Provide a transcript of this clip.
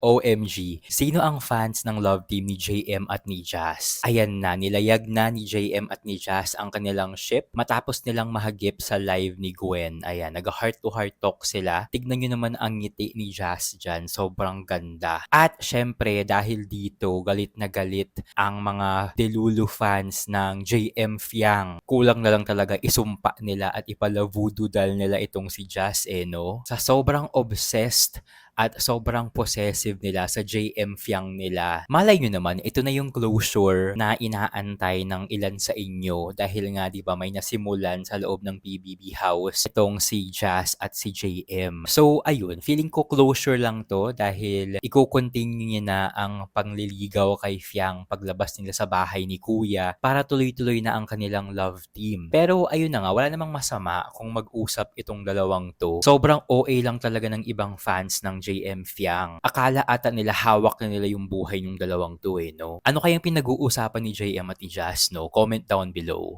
OMG, sino ang fans ng love team ni JM at ni Jazz? Ayan na, nilayag na ni JM at ni Jazz ang kanilang ship matapos nilang mahagip sa live ni Gwen. Ayan, nag-heart to heart talk sila. Tignan nyo naman ang ngiti ni Jazz dyan, sobrang ganda. At syempre, dahil dito, galit na galit ang mga Delulu fans ng JM Fiang. Kulang na lang talaga isumpa nila at ipalavududal nila itong si Jazz eh, no? Sa sobrang obsessed at sobrang possessive nila sa JM Fiang nila. Malay nyo naman, ito na yung closure na inaantay ng ilan sa inyo dahil nga 'di ba may nasimulan sa loob ng PBB house itong si Jazz at si JM. So ayun, feeling ko closure lang to dahil iko-continue niya na ang pangliligaw kay Fiang paglabas nila sa bahay ni Kuya para tuloy-tuloy na ang kanilang love team. Pero ayun na nga, wala namang masama kung mag-usap itong dalawang to. Sobrang OA lang talaga ng ibang fans ng JM Fiang. Akala ata nila hawak na nila yung buhay ng dalawang to eh, no? Ano kayang pinag-uusapan ni JM at ni Jazz, no? Comment down below.